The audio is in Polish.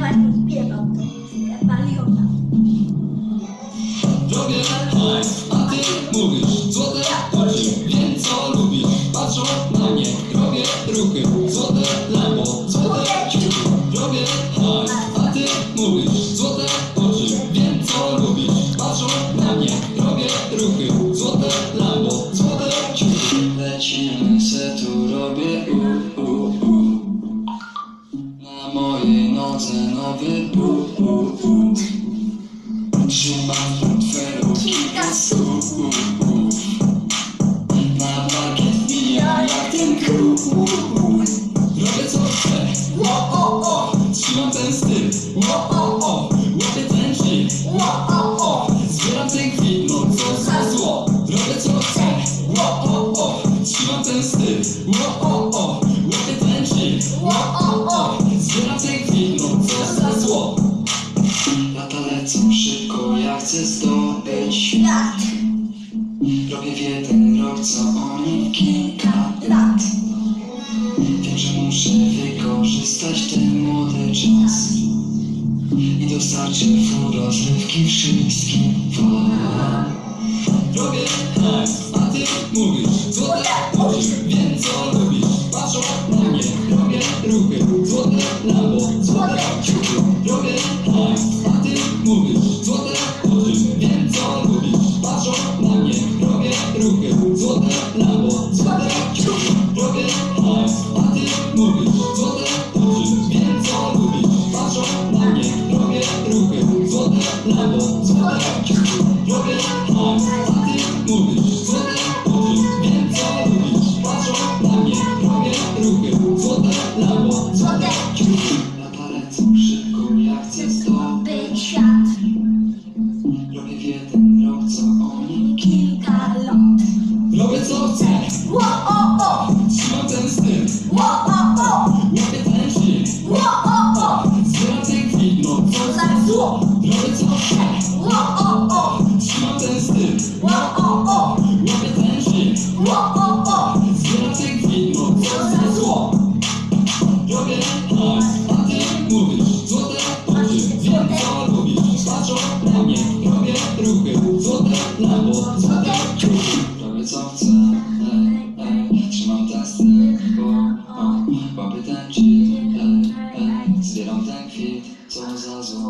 będę właśnie śpiewał tę muzykę, Mariona. Robię hajs, a ty mówisz, złote oczy, wiem co lubisz, patrzą na mnie, robię ruchy, złote lewo, złote ciuchy. Robię hajs, a ty mówisz, złote oczy, wiem co lubisz, patrzą na mnie, robię ruchy, złote lewo, złote ciuchy. Lecimy. Nowy bu, u, u. Trzymam portfelu kilka słów u, u. Na parkiet mija jak ten kół u, u. Robię co chcę, o o o Trzymam ten styl, o o o Łapię ten chill, o o o Zbieram ten kwit, no co za zło Robię co chcę, o o o Trzymam ten styl, o o o świat. Robię w jeden rok, co oni w kilka lat. Wiem, że muszę wykorzystać ten młody czas I dostarczę w rozrywki wszystkim wam. Robię hajs, a ty mówisz Złote oczy, wiem co lubisz. Patrzą na mnie, robię ruchy Złote lambo, złote ciuchy. Robię oczy, wiem co lubisz Patrzą na mnie, robię ruchy lambo, złote ciuchy Robię wiem co na mnie, robię ruchy szybko, ja chcę zdobyć świat Robię w rok, co kilka Robię co chcę, Łop, robię co chcę Łop, o, o Trzymam ten styl Łop, o, o Łapię ten żyk Łop, o, o Zbieram się kwitną Co za zło Robię tak A ty mówisz Złote oczy Wiem co lubisz Patrzą na mnie Robię ruchy Złote lewo Złote kruchy Robię co chcę. Trzymam ten styl Bo, o Łapię ten żyk Zbieram ten kwit Co za zło